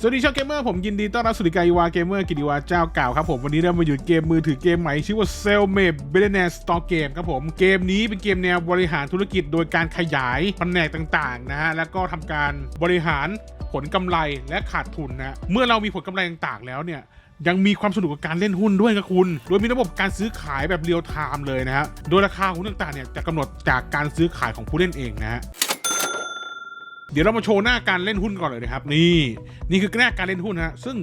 สวัสดีชาวเกมเมอร์ผมยินดีต้อนรับสู่รายการอีวาเกมเมอร์กิติวาเจ้าเก่าครับผม วันนี้เรามาอยู่เกมมือถือเกมใหม่ ชื่อว่า c e l m a t e Billionaire Store Game ครับผม เกมนี้เป็นเกมแนวบริหารธุรกิจโดยการขยายแผนกต่างๆนะฮะ แล้วก็ทำการบริหารผลกำไรและขาดทุนนะ เมื่อเรามีผลกำไรต่างๆแล้วเนี่ย ยังมีความสนุกกับการเล่นหุ้นด้วยครับคุณ โดยมีระบบการซื้อขายแบบเรียลไทม์เลยนะฮะ โดยราคาหุ้นต่างๆเนี่ยจะกำหนดจากการซื้อขายของผู้เล่นเองนะฮะเดี๋ยวเรามาโชว์หน้าการเล่นหุ้นก่อนเลยนะครับ นี่นี่คือหน้าการเล่นหุ้นนะฮะซึ่ง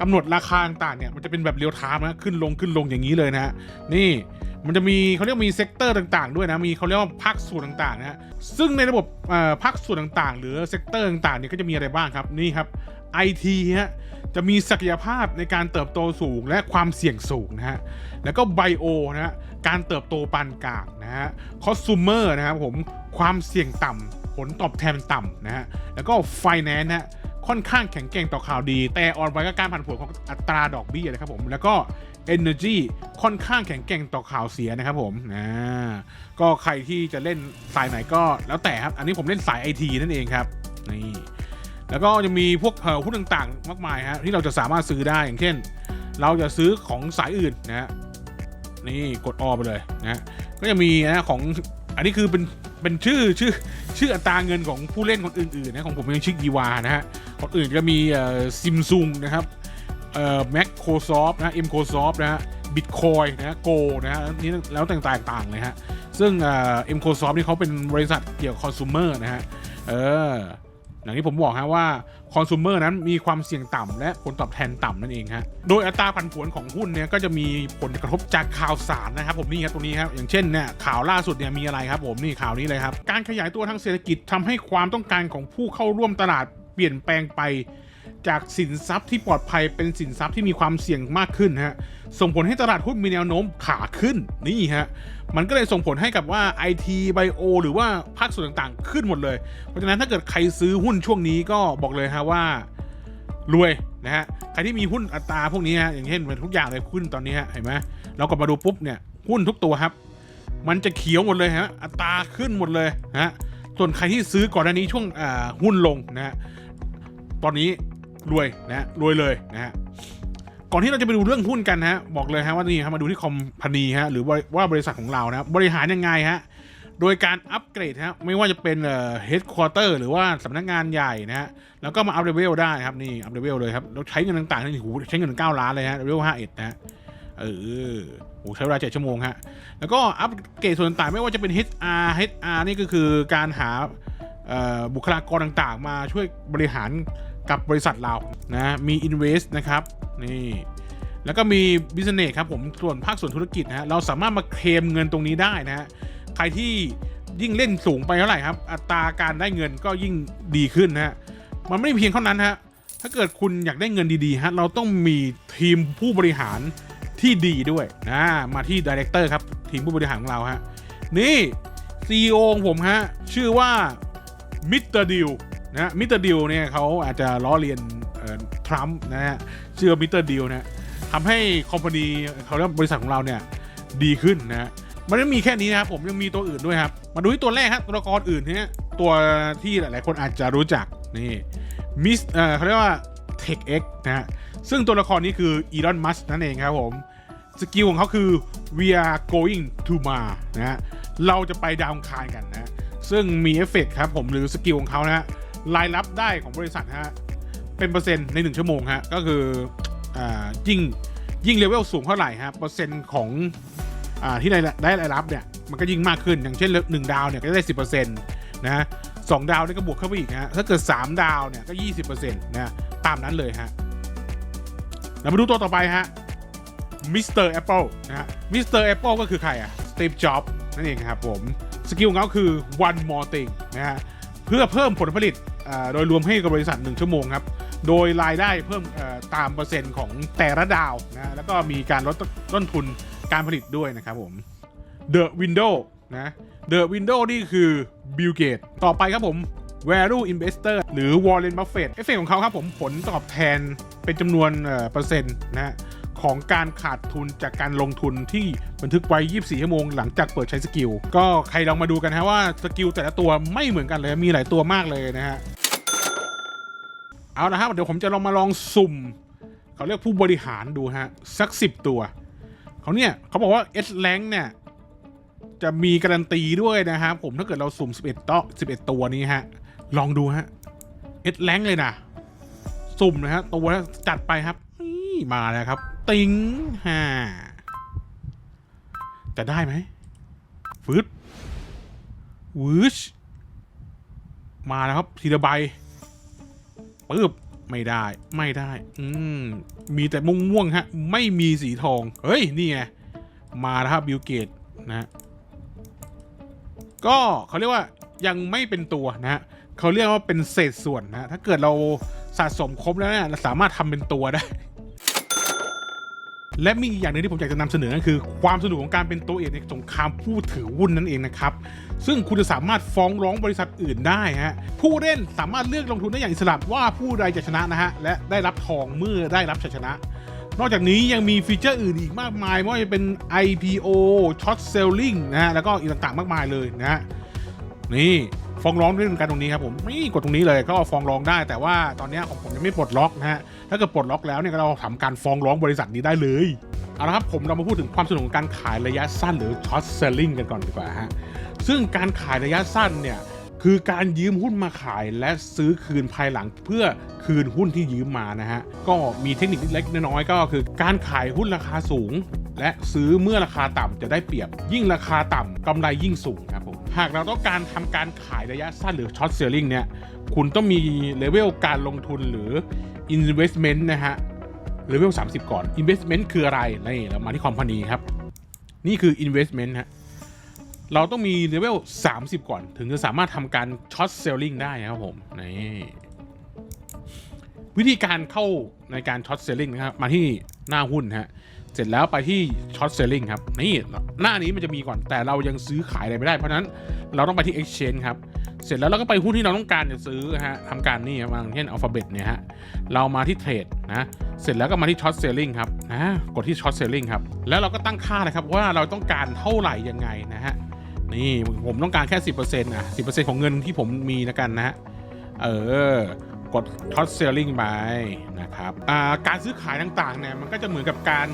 กำหนดราคาต่างๆเนี่ยมันจะเป็นแบบเรียลไทม์นะขึ้นลงขึ้นลงอย่างนี้เลยนะฮะนี่มันจะมีเขาเรียกมีเซกเตอร์ต่างๆ ด้วยนะมีเขาเรียกว่าภาคส่วนต่างๆนะฮะซึ่งในระบบอ่อภาคส่วนต่างๆ หรือเซกเตอร์ต่างๆเนี่ยก็จะมีอะไรบ้างครับนี่ครับ IT ฮะจะมีศักยภาพในการเติบโตสูงและความเสี่ยงสูงนะฮะ แล้วก็ไบโอนะฮะ การเติบโตปานกลางนะฮะ คอสซูเมอร์นะครับผม ความเสี่ยงต่ำ ผลตอบแทนต่ำนะฮะ แล้วก็ไฟแนนซ์นะฮะค่อนข้างแข็งแกร่งต่อข่าวดี แต่อ่อนไหวกับการผันผวนของอัตราดอกเบี้ยนะครับผม แล้วก็ Energy ค่อนข้างแข็งแกร่งต่อข่าวเสียนะครับผมนะก็ใครที่จะเล่นสายไหนก็แล้วแต่ครับ อันนี้ผมเล่นสายไอทีนั่นเองครับ นี่ แล้วก็จะมีพวกเอ่อหุ้นต่างๆ มากมายฮะที่เราจะสามารถซื้อได้อย่างเช่น เราจะซื้อของสายอื่นนะฮะนี่กดออไปเลยนะฮะก็จะมีนะของอันนี้คือเป็นเป็นชื่อชื่อชื่ออัตราเงินของผู้เล่นคนอื่นๆนะของผมยังชื่อกีวานะฮะคนอื่นก็มีเอ่อซิมซุงนะครับเอ่อแมคโครซอฟนะเอ็มโครซอฟนะฮะบิตคอยนะโกนะฮะนี่แล้วต่างๆเลยฮะซึ่งเอ็มโครซอฟนี่เขาเป็นบริษัทเกี่ยวกับคอน sumer นะฮะเออ อย่างที่ผมบอกฮะว่าคอน sumer นั้นมีความเสี่ยงต่ำและผลตอบแทนต่ำนั่นเองฮะ โดยอัตราผันผวนของหุ้นเนี่ยก็จะมีผลกระทบจากข่าวสารนะครับผมนี่ครับตรงนี้ครับอย่างเช่นเนี่ยข่าวล่าสุดเนี่ยมีอะไรครับผมนี่ข่าวนี้เลยครับ การขยายตัวทางเศรษฐกิจทำให้ความต้องการของผู้เข้าร่วมตลาดเปลี่ยนแปลงไป จากสินทรัพย์ที่ปลอดภัยเป็นสินทรัพย์ที่มีความเสี่ยงมากขึ้นฮะส่งผลให้ตลาดหุ้นมีแนวโน้มขาขึ้นนี่ฮะมันก็เลยส่งผลให้กับว่า IT Bio หรือว่าภาคส่วนต่างๆ ขึ้นหมดเลย เพราะฉะนั้นถ้าเกิดใครซื้อหุ้นช่วงนี้ก็บอกเลยฮะว่ารวยนะฮะใครที่มีหุ้นอัตราพวกนี้ฮะอย่างเช่นเป็นทุกอย่างเลยขึ้นตอนนี้ฮะเห็นไหมเราก็มาดูปุ๊บเนี่ยหุ้นทุกตัวครับ มันจะเขียวหมดเลยฮะอัตราขึ้นหมดเลยฮะส่วนใครที่ซื้อก่อนหน้านี้ช่วงอ่าหุ้นลงนะฮะตอนนี้ รวยนะฮะรวยเลยนะฮะก่อนที่เราจะไปดูเรื่องหุ้นกันนะฮะบอกเลยฮะว่านี่ครับมาดูที่คอมพานีฮะหรือว่าว่าบริษัทของเรานะบริหารยังไงฮะโดยการอัปเกรดฮะไม่ว่าจะเป็นเอ่อเฮดค q u เตอร์หรือว่าสำนักงานใหญ่นะฮะแล้วก็มาอัพเลเวลได้ครับนี่อัพเลเวลเลยครับเราใช้เงินต่างๆนี่โหใช้เงินถึง9ล้านเลยฮะเลเวลห้าเอ็ดนะฮะเออโหใช้เวลาเจ็ดชั่วโมงฮะแล้วก็อัปเกรดส่วนต่างไม่ว่าจะเป็น HR HR นี่ก็คือการหาบุคลากรต่างๆ มาช่วยบริหาร กับบริษัทเรานะมี Invest นะครับนี่แล้วก็มี business ครับผมส่วนภาคส่วนธุรกิจนะเราสามารถมาเคลมเงินตรงนี้ได้นะฮะใครที่ยิ่งเล่นสูงไปเท่าไหร่ครับ อัตราการได้เงินก็ยิ่งดีขึ้นนะฮะมันไม่ได้เพียงเท่านั้นฮะถ้าเกิดคุณอยากได้เงินดีๆฮะเราต้องมีทีมผู้บริหารที่ดีด้วยนะมาที่ดีเรคเตอร์ครับทีมผู้บริหารของเราฮะนี่ CEO ของผมฮะชื่อว่ามิสเตอร์ดิว นะมิสเตอร์ดิวเนี่ยเขาอาจจะล้อเลียนทรัมป์นะฮะชื่อมิสเตอร์ดิวนะทำให้คอมพานีเขาเรียกบริษัทของเราเนี่ยดีขึ้นนะฮะมันไม่มีแค่นี้นะครับผมยังมีตัวอื่นด้วยครับ มาดูที่ตัวแรกครับตัวละครอื่นเนี่ยตัวที่หลายๆคนอาจจะรู้จักนี่มิสเออเขาเรียกว่า Tech X นะฮะซึ่งตัวละครนี้คืออีลอนมัสนั่นเองครับผมสกิลของเขาคือ we are going to Mars นะฮะเราจะไปดาวอังคารกันนะฮะซึ่งมีเอฟเฟกต์ครับผมหรือสกิลของเขานะ รายรับได้ของบริษัทฮะเป็นเปอร์เซ็นต์ใน 1 ชั่วโมงฮะก็คืออ่ายิ่งยิ่งเลเวลสูงเท่าไหร่ฮะเปอร์เซ็นต์ของอ่าที่ได้ได้รายรับเนี่ยมันก็ยิ่งมากขึ้นอย่างเช่นหนึ่งดาวเนี่ยก็ได้สิบเปอร์เซ็นต์นะสองดาวนี่ก็บวกเข้าไปอีกฮะถ้าเกิดสามดาวเนี่ยก็ยี่สิบเปอร์เซ็นต์นะตามนั้นเลยฮะเรามาดูตัวต่อไปฮะมิสเตอร์แอปเปิลนะฮะมิสเตอร์แอปเปิลก็คือใครอะสตีฟจ็อบนั่นเองครับผม สกิลของเขาคือ one more thing นะฮะเพื่อเพิ่มผลผลิต โดยรวมให้กับบริษัท 1 ชั่วโมงครับ โดยรายได้เพิ่มตามเปอร์เซ็นต์ของแต่ละดาวนะแล้วก็มีการลดต้นทุนการผลิตด้วยนะครับผม The Window นะ The Window นี่คือ Bill Gates ต่อไปครับผม Value Investor หรือ Warren Buffett เอฟเฟกต์ของเขาครับผมผลตอบแทนเป็นจำนวนเปอร์เซ็นต์นะฮะของการขาดทุนจากการลงทุนที่บันทึกไว้ 24 ชั่วโมงหลังจากเปิดใช้สกิล ก็ใครลองมาดูกันนะฮะว่าสกิลแต่ละตัวไม่เหมือนกันเลย มีหลายตัวมากเลยนะฮะ เอาละครับเดี๋ยวผมจะลองมาลองสุ่ม เขาเรียกผู้บริหารดูฮะ สักสิบตัว เขาเนี่ยเขาบอกว่า S rank เนี่ย จะมีการันตีด้วยนะครับผมถ้าเกิดเราสุ่ม 11ต่อ11 ตัวนี้ฮะ ลองดูฮะ S rank เลยนะ สุ่มนะฮะตัวแล้วจัดไปครับนี่มาแล้วครับ ติงฮ่าจะได้ไหมฟืดวืชมาแล้วครับทีละใบ ปึ๊บไม่ได้ไม่ได้ อืมมีแต่ม่วงม่วงฮะ ไม่มีสีทอง เฮ้ย นี่ไง มาแล้วครับบิลเกตนะ ก็เขาเรียกว่ายังไม่เป็นตัวนะฮะเขาเรียกว่าเป็นเศษส่วนนะฮะถ้าเกิดเราสะสมครบแล้วเนี่ยเราสามารถทำเป็นตัวได้ และมีอีกอย่างหนึ่งที่ผมอยากจะนำเสนอก็คือ ความสนุกของการเป็นตัวเอกในสงครามผู้ถือหุ้นนั่นเองนะครับ ซึ่งคุณจะสามารถฟ้องร้องบริษัทอื่นได้ฮะผู้เล่นสามารถเลือกลงทุนได้อย่างอิสระว่าผู้ใดจะชนะนะฮะและได้รับทองเมื่อได้รับชัยชนะ นอกจากนี้ยังมีฟีเจอร์อื่นอีกมากมายไม่ว่าจะเป็น IPO Short Selling นะฮะแล้วก็อีกต่างๆมากมายเลยนะฮะนี่ ฟ้องร้องด้วยกันตรงนี้ครับผมนี่กดตรงนี้เลยก็ฟ้องร้องได้ แต่ว่าตอนนี้ของผมยังไม่ปลดล็อกนะฮะถ้าเกิดปลดล็อกแล้วเนี่ยเราทำการฟ้องร้องบริษัทนี้ได้เลยเอาละครับผมเรามาพูดถึงความสนุกของการขายระยะสั้นหรือ Short Selling กันก่อนดีกว่าฮะซึ่งการขายระยะสั้นเนี่ยคือการยืมหุ้นมาขายและซื้อคืนภายหลังเพื่อคืนหุ้นที่ยืมมานะฮะ ก็มีเทคนิคเล็กน้อยก็คือ การขายหุ้นราคาสูง และซื้อเมื่อราคาต่ำจะได้เปรียบ ยิ่งราคาต่ำกำไรยิ่งสูงครับ หากเราต้องการทำการขายระยะสั้นหรือช็อตเซลลิงเนี่ยคุณต้องมีเลเวลการลงทุนหรือ investment นะฮะเลเวล30 ก่อน investment คืออะไรนี่เรามาที่คอมพานีครับ นี่คือ investment ฮะเราต้องมีเลเวล30 ก่อน ถึงจะสามารถทำการช็อตเซลลิงได้นะครับผมนี่วิธีการเข้าในการช็อตเซลลิงนะครับมาที่หน้าหุ้นฮะ เสร็จแล้วไปที่ช็อตเซลลิงครับนี่หน้านี้มันจะมีก่อนแต่เรายังซื้อขายอะไรไม่ได้เพราะนั้นเราต้องไปที่ exchange ครับเสร็จแล้วเราก็ไปหุ้นที่เราต้องการจะซื้อฮะทำการนี่บางเช่น alphabet เนี่ยฮะเรามาที่เทรดนะเสร็จแล้วก็มาที่ช็อตเซลลิงครับนะกดที่ช็อตเซลลิงครับแล้วเราก็ตั้งค่านะครับว่าเราต้องการเท่าไหร่ยังไงนะฮะนี่ผมต้องการแค่ 10%นะ10%ของเงินที่ผมมีนะกันนะฮะเออ กดท็อตเซลลิงไปนะครับการซื้อขายต่างๆเนี่ยมันก็จะเหมือนกับการ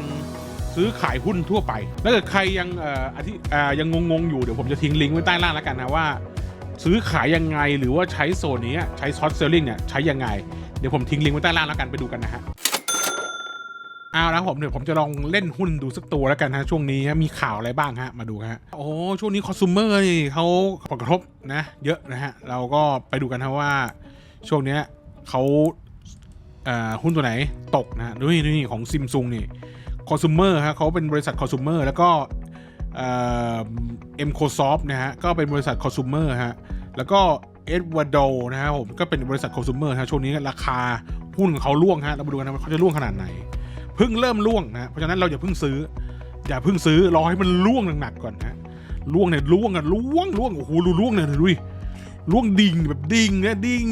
ซื้อขายหุ้นทั่วไปถ้าเกิดใครยังอธิยังงงๆอยู่เดี๋ยวผมจะทิ้งลิงก์ไว้ใต้ล่างแล้วกันนะว่า ซื้อขายยังไงหรือว่าใช้โซนนี้ใช้ช็อตเซลลิงเนี่ยใช้ยังไง เดี๋ยวผมทิ้งลิงก์ไว้ใต้ล่างแล้วกันไปดูกันนะฮะเอาละผมเดี๋ยวผมจะลองเล่นหุ้นดูสักตัวแล้วกันฮะช่วงนี้มีข่าวอะไรบ้างฮะมาดูฮะโอ้ช่วงนี้คอน sumer เขาผลกระทบนะ เยอะนะฮะเราก็ไปดูกันฮะว่าช่วงเนี้ย เขาหุ้นตัวไหนตกนะดูนี่ดูนี่ของซิมซุงนี่คอน sumer ฮะเขาเป็นบริษัทคอน sumer แล้วก็เอ็มโคซอฟนะฮะก็เป็นบริษัทคอน sumer ฮะแล้วก็เอ็ดวาร์โดนะฮะผมก็เป็นบริษัทคอน sumer ฮะช่วงนี้ราคาหุ้นของเขาร่วงฮะเรามาดูกันนะว่าเขาจะร่วงขนาดไหนเพิ่งเริ่มล่วงนะเพราะฉะนั้นเราอย่าเพิ่งซื้อ อย่าเพิ่งซื้อรอให้มันล่วงหนักๆก่อนนะล่วงเนี่ยล่วงอะล่วงล่วงโอ้โหดูล่วงเนี่ยดูดิล่วงดิ่งแบบดิ่งนะดิ่ง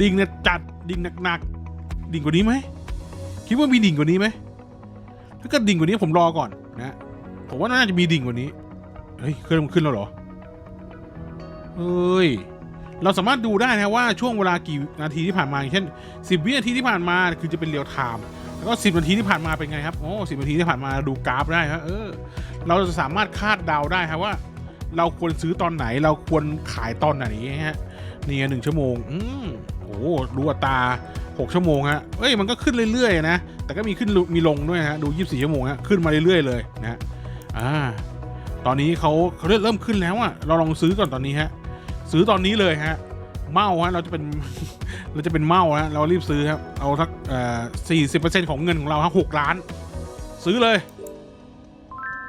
ดิ่งเนี่ยจัดดิ่งหนักๆดิ่งกว่านี้ไหมคิดว่ามีดิ่งกว่านี้ไหมถ้าเกิดดิ่งกว่านี้ผมรอก่อนนะผมว่าน่าจะมีดิ่งกว่านี้เฮ้ยขึ้นขึ้นแล้วเหรอเอ้ยเราสามารถดูได้นะว่าช่วงเวลากี่นาทีที่ผ่านมาอย่างเช่น 10 วินาทีที่ผ่านมาคือจะเป็นเรียลไทม์แล้วก็ 10 นาทีที่ผ่านมาเป็นไงครับโอ้10นาทีที่ผ่านมาดูกราฟได้ครับเออเราจะสามารถคาดเดาได้ครับว่า เราควรซื้อตอนไหนเราควรขายตอนไหนฮะนี่หนึ่งชั่วโมง อืม โอ้ดูอัตรา6ชั่วโมงฮะเอ้ยมันก็ขึ้นเรื่อยๆนะ แต่ก็มีขึ้นมีลงด้วยฮะดู 24 ชั่วโมงฮะขึ้นมาเรื่อยๆเลยนะฮะอ่าตอนนี้เขาเขาเริ่มขึ้นแล้วอะเราลองซื้อก่อนตอนนี้ฮะซื้อตอนนี้เลยฮะเมาฮะเราจะเป็นเราจะเป็นเมาฮะเรารีบซื้อครับเอาสักเอ่อสี่สิบเปอร์เซ็นต์ของเงินของเราฮะหกล้าน ซื้อเลย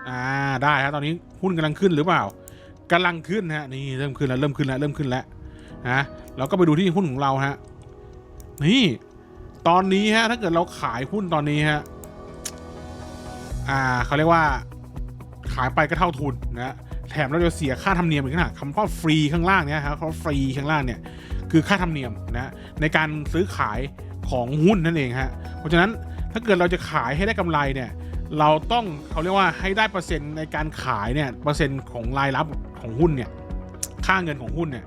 อ่าได้ฮะตอนนี้หุ้นกำลังขึ้นหรือเปล่ากำลังขึ้นฮะนี่เริ่มขึ้นแล้วเริ่มขึ้นแล้วเริ่มขึ้นแล้วนะ เราก็ไปดูที่หุ้นของเราฮะ นี่ ตอนนี้ฮะ ถ้าเกิดเราขายหุ้นตอนนี้ฮะ อ่าเขาเรียกว่า ขายไปก็เท่าทุนนะแถมเราจะเสียค่าธรรมเนียมอีกนะคำว่าฟรีข้างล่างเนี่ยครับเขาฟรีข้างล่างเนี่ยคือค่าธรรมเนียมนะในการซื้อขายของหุ้นนั่นเองฮะเพราะฉะนั้นถ้าเกิดเราจะขายให้ได้กำไรเนี่ย เราต้องเขาเรียกว่าให้ได้เปอร์เซ็นต์ในการขายเนี่ยเปอร์เซ็นต์ของรายรับของหุ้นเนี่ย ค่าเงินของหุ้นเนี่ย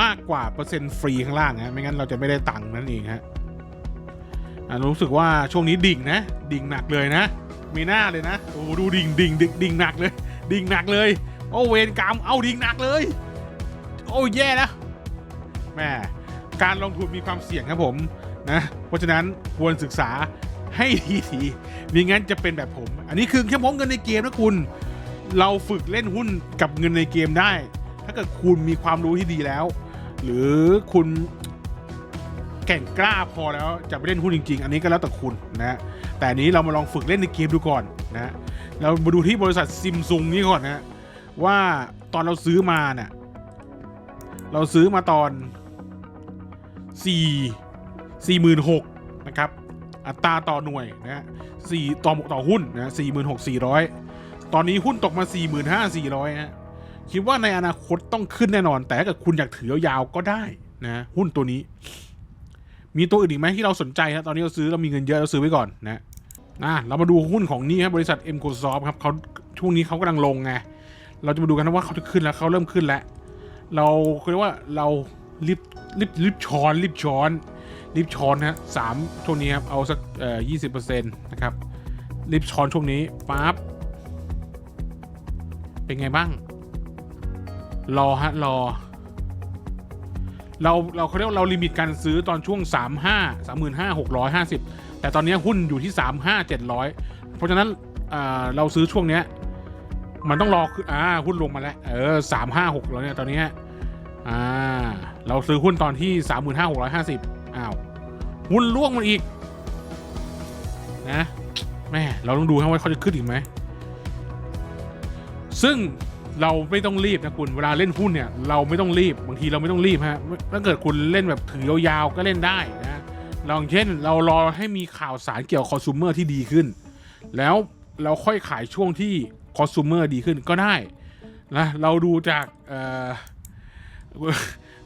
มากกว่าเปอร์เซ็นต์ฟรีข้างล่างนะไม่งั้นเราจะไม่ได้ตังค์นั่นเองฮะอะรู้สึกว่าช่วงนี้ดิ่งนะ ดิ่งหนักเลยนะมีหน้าเลยนะโอ้ดูดิ่งดิ่งดิ่งดิ่งหนักเลย ดิ่งหนักเลยโอ้เวรกรรมเอาดิ่งหนักเลย โอ้แย่แล้วแม่การลงทุนมีความเสี่ยงครับผมนะเพราะฉะนั้นควรศึกษาให้ดีทีมิงั้นจะเป็นแบบผม อันนี้คือแค่มองเงินในเกมนะคุณ เราฝึกเล่นหุ้นกับเงินในเกมได้ ถ้าเกิดคุณมีความรู้ที่ดีแล้ว หรือคุณแก่งกล้าพอแล้วจะไปเล่นหุ้นจริง ๆ อันนี้ก็แล้วแต่คุณนะแต่นี้เรามาลองฝึกเล่นในเกมดูก่อนนะเรามาดูที่บริษัทซิมซุงนี้ก่อนนะว่าตอนเราซื้อมาเนี่ยเราซื้อมาตอน 4 46,000นะครับอัตราต่อหน่วยนะสี่ต่อต่อหุ้นนะสี่หมื่นหกสี่ร้อยตอนนี้หุ้นตกมาสี่หมื่นห้าสี่ร้อยฮะ คิดว่าในอนาคตต้องขึ้นแน่นอน แต่ถ้าเกิดคุณอยากถือยาวๆก็ได้นะหุ้นตัวนี้ มีตัวอื่นอีกไหมที่เราสนใจนะตอนนี้เราซื้อเรามีเงินเยอะเราซื้อไว้ก่อนนะนะเรามาดูหุ้นของนี่ครับบริษัท m c o s o f t ครับเขาช่วงนี้เขากำลังลงไงเราจะมาดูกันว่าเขาจะขึ้นแล้วเขาเริ่มขึ้นแล้ว เราเรียกว่าเรารีบรีบรีบช้อนรีบช้อนรีบช้อนนะฮะสามช่วงนี้ครับเอาสักเอ่อยี่สิบเปอร์เซ็นต์นะครับรีบช้อนช่วงนี้ปั๊บเป็นไงบ้าง รอฮะรอ เราเราเขาเรียกเราลิมิตการซื้อตอนช่วง 3 5 3 5 6 5 0 แต่ตอนนี้หุ้นอยู่ที่ 3 5 700 เพราะฉะนั้นเราซื้อช่วงเนี้ย มันต้องรอคืออ่าหุ้นลงมาแล้ว เออสามห้าหกแล้วเนี่ย ตอนนี้อ่าเราซื้อหุ้นตอนที่สามหมื่นห้าหกร้อยห้าสิบอ้าวหุ้นล่วงมันอีก นะแม่เราต้องดูให้ว่าเขาจะขึ้นอีกไหมซึ่ง เราไม่ต้องรีบนะคุณเวลาเล่นหุ้นเนี่ยเราไม่ต้องรีบบางทีเราไม่ต้องรีบฮะถ้าเกิดคุณเล่นแบบถือยาวๆก็เล่นได้นะลองเช่นเรารอให้มีข่าวสารเกี่ยวกับคอน sumer ที่ดีขึ้น แล้วเราค่อยขายช่วงที่คอน sumer ดีขึ้นก็ได้นะเราดูจาก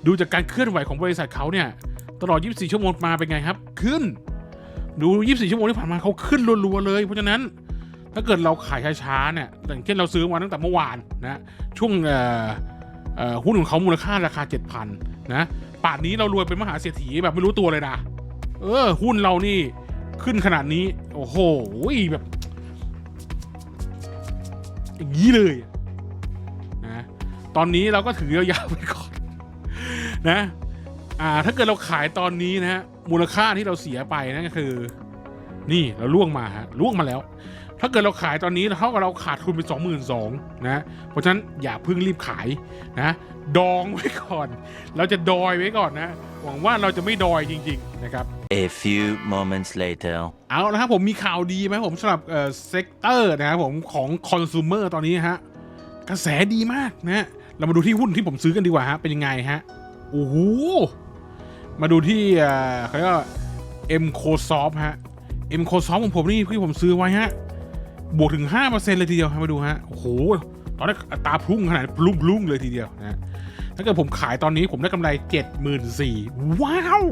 ดูจากการเคลื่อนไหวของบริษัทเขาเนี่ยตลอด 24 ชั่วโมงมาเป็นไงครับ ขึ้น ดู 24 ชั่วโมงที่ผ่านมาเขาขึ้นรัวๆเลย เพราะฉะนั้น ถ้าเกิดเราขายช้าๆเนี่ยอย่างเช่นเราซื้อมาตั้งแต่เมื่อวานนะช่วงหุ้นของเขามูลค่าราคา 7,000นะป่านนี้เรารวยเป็นมหาเศรษฐีแบบไม่รู้ตัวเลยนะเออ หุ้นเรานี่ขึ้นขนาดนี้ โอ้โหแบบ อย่างนี้เลยนะตอนนี้เราก็ถือยาวๆไปก่อนนะอ่าถ้าเกิดเราขายตอนนี้นะฮะมูลค่าที่เราเสียไปนั่นก็คือ นี่เราล่วงมาฮะล่วงมาแล้ว ถ้าเกิดเราขายตอนนี้เท่ากับเราขาดทุนไปสองหมื่นสองนะ เพราะฉะนั้นอย่าเพิ่งรีบขายนะ ดองไว้ก่อน เราจะดอยไว้ก่อนนะ หวังว่าเราจะไม่ดอยจริง ๆ นะครับ A few moments later. เอาละครับผมมีข่าวดีไหมผมสำหรับเอ่อเซกเตอร์นะครับผมของคอน sumer ตอนนี้ฮะ กระแสดีมากนะ เรามาดูที่หุ้นที่ผมซื้อกันดีกว่าฮะ เป็นยังไงฮะ โอ้โห มาดูที่เอ่อเขาเรียกว่า M c o s o f t ฮะ M c o s o f t ของผมนี่ที่ผมซื้อไว้ฮะ บวกถึง 5%เลยทีเดียวมาดูฮะ โอ้โห ตอนนี้อัตราพุ่งขนาดพลุ่งพลุ่งเลยทีเดียวนะถ้าเกิดผมขายตอนนี้ผมได้กำไร 74,000ว้าว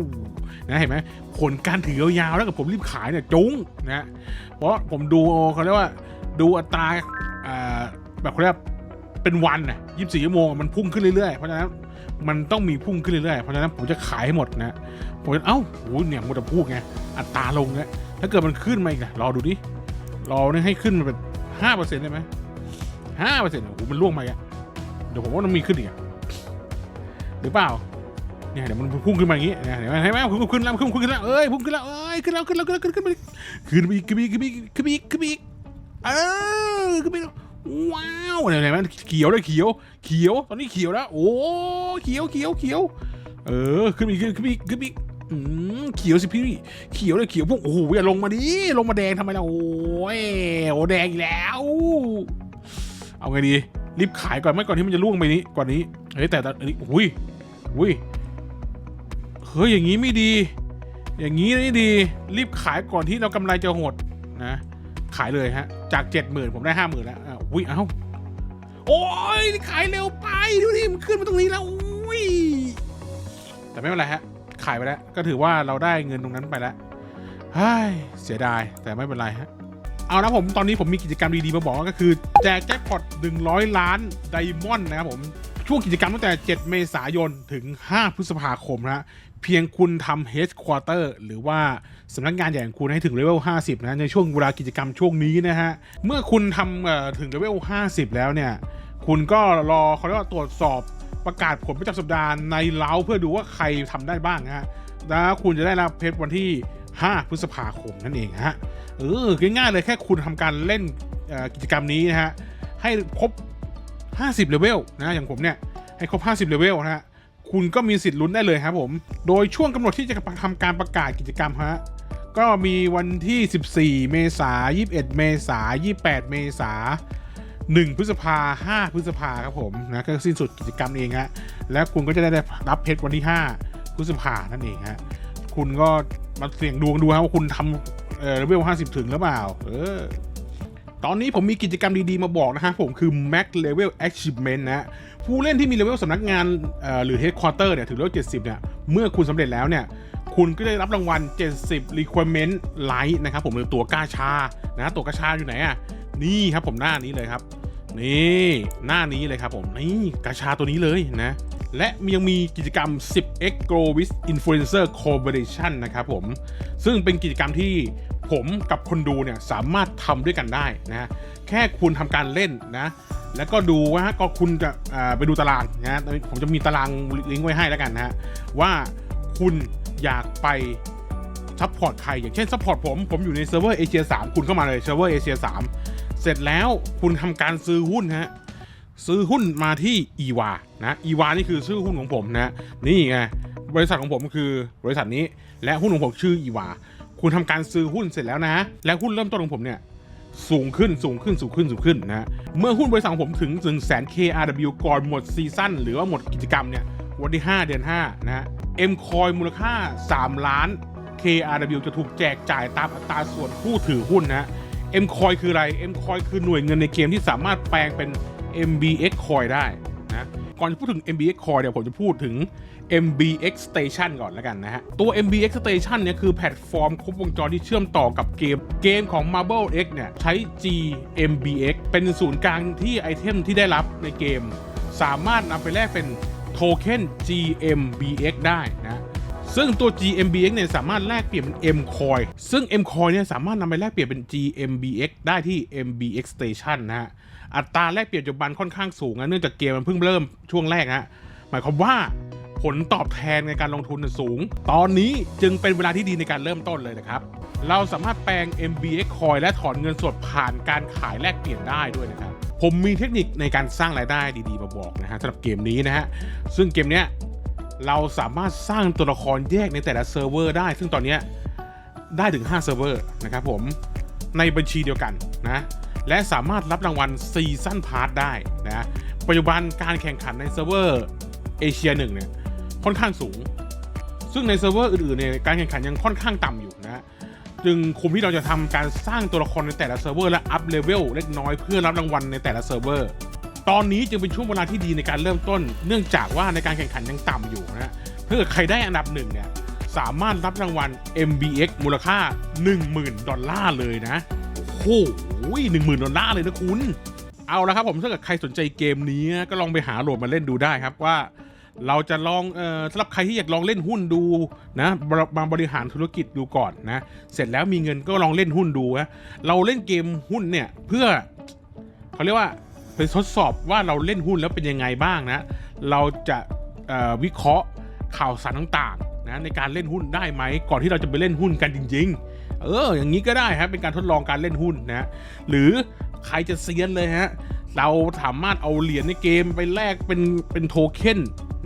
นะเห็นไหมผลการถือยาวๆแล้วกับผมรีบขายเนี่ยจุ้งนะเพราะผมดูเขาเรียกว่าดูอัตราแบบเขาเรียกเป็นวันน่ะยี่สิบสี่ชั่วโมงมันพุ่งขึ้นเรื่อยๆ เพราะฉะนั้นมันต้องมีพุ่งขึ้นเรื่อยๆ เพราะฉะนั้นผมจะขายให้หมดนะผมจะเอ้าโอ้ยเนี่ยมันจะพูดไงอัตราลงเนี่ยถ้าเกิดมันขึ้นมาอีกนะรอดูดิ รอเนี่ยให้ขึ้นมาเป็นห้าเปอร์เซ็นต์ได้ไหมห้าเปอร์เซ็นต์โอ้โหมันล่วงมาอีกอะเดี๋ยวผมว่ามันมีขึ้นอีกอะหรือเปล่าเนี่ยเดี๋ยวมันพุ่งขึ้นมาอย่างงี้เนี่ยเห็นไหมเห็นไหมพุ่งขึ้นแล้วพุ่งขึ้นแล้วเอ้ยพุ่งขึ้นแล้วเอ้ยขึ้นแล้วขึ้นแล้วขึ้นแล้วขึ้นขึ้นขึ้นไปอีกขึ้นไปอีกขึ้นไปอีกขึ้นไปอีกขึ้นไปอีกเออขึ้นไปว้าวเนี่ยเห็นไหมเขียวเลยเขียว เขียวตอนนี้เขียวแล้วโอ้เขียวเขียวเขียวเออขึ้นไปอีกขึ้นไปอีกขึ้นไป อืมเขียวสิพี่ เขียวเลยเขียวพวกโอ้โหอย่าลงมาดิ ลงมาแดงทำไมล่ะโอ้ยโอ้แดงอีกแล้ว เอาไงดี รีบขายก่อนไม่ก่อนที่มันจะล่วงไปนี้กว่านี้ เฮ้ยแต่ตอนนี้อุ้ยอุ้ย เฮ้ยอย่างนี้ไม่ดี อย่างนี้ไม่ดี รีบขายก่อนที่เรากำไรจะหดนะ ขายเลยฮะ จากเจ็ดหมื่นผมได้ห้าหมื่นแล้วอ้าวอุ้ยเอ้า โอ้ยขายเร็วไปดูดิมันขึ้นมาตรงนี้แล้วอุ้ยแต่ไม่เป็นไรฮะ ขายไปแล้ว ก็ถือว่าเราได้เงินตรงนั้นไปแล้วเฮ้ยเสียดายแต่ไม่เป็นไรฮะเอานะผมตอนนี้ผมมีกิจกรรมดีๆมาบอกก็คือ แจกแจ็คพอต100 ล้านไดมอนด์นะครับผมช่วงกิจกรรมตั้งแต่ 7 เมษายน ถึง 5 พฤษภาคมนะฮะเพียงคุณทำ Headquarter หรือว่าสำนักงานใหญ่ของคุณให้ถึงเลเวล 50 นะ ในช่วงเวลากิจกรรมช่วงนี้นะฮะ เมื่อคุณทำถึงเลเวล 50 แล้วเนี่ย คุณก็รอเขาเรียกว่าตรวจสอบ ประกาศผลประจำสัปดาห์ในเล้าเพื่อดูว่าใครทำได้บ้างนะฮะแล้วคุณจะได้รับเพชรวันที่ 5 พฤษภาคมนั่นเองฮะเออง่ายๆเลยแค่คุณทำการเล่นกิจกรรมนี้นะฮะให้ครบ 50เลเวลนะอย่างผมเนี่ยให้ครบ 50เลเวลนะฮะคุณก็มีสิทธิ์ลุ้นได้เลยครับผม โดยช่วงกำหนดที่จะทำการประกาศกิจกรรมฮะก็มีวันที่ 14 เมษายน21 เมษายน28 เมษายน 1 พฤษภา5พฤษภาครับผมนะก็สิ้นสุดกิจกรรมเองฮะแล้วคุณก็จะได้รับเพชรวันที่ 5 พฤษภานั่นเองฮะคุณก็มาเสี่ยงดวงดูครับว่าคุณทำเอ่อเลเวล50 ถึงหรือเปล่า เออตอนนี้ผมมีกิจกรรมดีๆ มาบอกนะฮะผมคือ Max Level Achievement นะผู้เล่นที่มีเลเวลสำนักงานเอ่อหรือ Headquarter เนี่ยถึงเลเวล70 เนี่ย เมื่อคุณสำเร็จแล้วเนี่ย คุณก็ได้รับรางวัล 70 Requirement Light นะครับผมหรือตัวกาชานะตัวกาชาอยู่ไหนอะ นี่ครับผมหน้านี้เลยครับ นี่หน้านี้เลยครับผมนี่กาชาตัวนี้เลยนะ และยังมีกิจกรรม 10x Grow with Influencer Collaboration นะครับผม ซึ่งเป็นกิจกรรมที่ผมกับคนดูเนี่ยสามารถทำด้วยกันได้นะแค่คุณทำการเล่นนะแล้วก็ดูว่าก็คุณจะไปดูตารางนะผมจะมีตารางลิงก์ไว้ให้แล้วกันนะฮะว่าคุณอยากไปซัพพอร์ตใคร อย่างเช่นซัพพอร์ตผม ผมอยู่ในเซิร์ฟเวอร์เอเชีย3คุณเข้ามาเลยเซิร์ฟเวอร์เอเชีย3 เสร็จแล้วคุณทำการซื้อหุ้นฮะซื้อหุ้นมาที่อีวานะอีวานี่คือชื่อหุ้นของผมนะนี่ไงบริษัทของผมคือบริษัทนี้ และหุ้นของผมชื่ออีวาคุณทำการซื้อหุ้นเสร็จแล้วนะและหุ้นเริ่มต้นของผมเนี่ยสูงขึ้นสูงขึ้นสูงขึ้นสูงขึ้นนะเมื่อหุ้นบริษัทของผมถึงถึงแสน KRW ก่อนหมดซีซั่นหรือว่าหมดกิจกรรมเนี่ยวันที่ 5 เดือน5นะ M Coin มูลค่า 3 ล้าน KRW จะถูกแจกจ่ายตามอัตราส่วนผู้ถือหุ้นนะ M Coin คืออะไร M Coin คือหน่วยเงินในเกมที่สามารถแปลงเป็น MBX Coin ได้นะก่อนจะพูดถึง MBX Coin เนี่ยวผมจะพูดถึง MBX Station ก่อนแล้วกันนะฮะ ตัว MBX Station เนี่ยคือแพลตฟอร์มครบวงจรที่เชื่อมต่อกับเกม เกมของ Marble X เนี่ยใช้ GMBX เป็นศูนย์กลางที่ไอเทมที่ได้รับในเกม สามารถนำไปแลกเป็นโทเค็น GMBX ได้นะ ซึ่งตัว GMBX เนี่ยสามารถแลกเปลี่ยนเป็น M Coin ซึ่ง M Coin เนี่ยสามารถนำไปแลกเปลี่ยนเป็น GMBX ได้ที่ MBX Station นะฮะ อัตราแลกเปลี่ยนปัจจุบันค่อนข้างสูงนะเนื่องจากเกมมันเพิ่งเริ่มช่วงแรกฮะหมายความว่าผลตอบแทนในการลงทุนสูง ตอนนี้จึงเป็นเวลาที่ดีในการเริ่มต้นเลยนะครับ เราสามารถแปลง MBX Coin และถอนเงินสดผ่านการขายแลกเปลี่ยนได้ด้วยนะครับ ผมมีเทคนิคในการสร้างรายได้ดีๆมาบอกนะฮะสำหรับเกมนี้นะฮะ ซึ่งเกมเนี้ย เราสามารถสร้างตัวละครแยกในแต่ละเซิร์ฟเวอร์ได้ ซึ่งตอนนี้ได้ถึง 5 เซิร์ฟเวอร์นะครับผม ในบัญชีเดียวกันนะ และสามารถรับรางวัลซีซั่นพาร์ทได้นะ ปัจจุบันการแข่งขันในเซิร์ฟเวอร์เอเชียหนึ่งเนี่ยค่อนข้างสูง ซึ่งในเซิร์ฟเวอร์อื่นๆเนี่ยการแข่งขันยังค่อนข้างต่ำอยู่นะจึงคุ้มที่เราจะทำการสร้างตัวละครในแต่ละเซิร์ฟเวอร์และอัพเลเวลเล็กน้อยเพื่อรับรางวัลในแต่ละเซิร์ฟเวอร์ ตอนนี้จึงเป็นช่วงเวลาที่ดีในการเริ่มต้น เนื่องจากว่าในการแข่งขันยังต่ำอยู่นะถ้าเกิดใครได้อันดับหนึ่งเนี่ยสามารถรับรางวัล MBX มูลค่า 10,000 ดอลลาร์เลยนะ โอ้โหหนึ่งหมื่นดอลลาร์เลยนะคุณ เอาละครับผมถ้าเกิดใครสนใจเกมนี้ก็ลองไปหาโหลดมาเล่นดูได้ครับว่า เราจะลองเอ่อสำหรับใครที่อยากลองเล่นหุ้นดูนะบรมาบริหารธุรกิจดูก่อนนะ เสร็จแล้วมีเงินก็ลองเล่นหุ้นดูนะเราเล่นเกมหุ้นเนี่ยเพื่อเขาเรียกว่า ไปทดสอบว่าเราเล่นหุ้นแล้วเป็นยังไงบ้างนะ เราจะวิเคราะห์ข่าวสารต่างๆนะในการเล่นหุ้นได้ไหมก่อนที่เราจะไปเล่นหุ้นกันจริง ๆ เออ อย่างนี้ก็ได้ครับเป็นการทดลองการเล่นหุ้นนะหรือใครจะเซียนเลยฮะเราสามารถเอาเหรียญในเกมไปแลกเป็นเป็นโทเค็น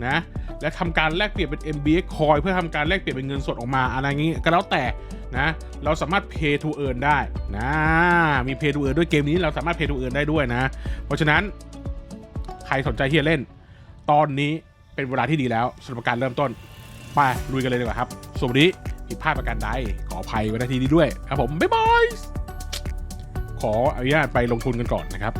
นะและทำการแลกเปลี่ยนเป็น MBX coin เพื่อทำการแลกเปลี่ยนเป็นเงินสดออกมาอะไรอย่างนี้ก็แล้วแต่นะเราสามารถ pay to earn ได้นะมี pay to earn ด้วยเกมนี้เราสามารถ pay to earn ได้ด้วยนะ เพราะฉะนั้นใครสนใจที่จะเล่น ตอนนี้เป็นเวลาที่ดีแล้วสำหรับการเริ่มต้นไปลุยกันเลยดีกว่าครับสวัสดีผิดพลาดประการใดขออภัยไว้ณทีนี้ด้วยครับผมบ๊ายบายขออนุญาตไปลงทุนกันก่อนนะครับ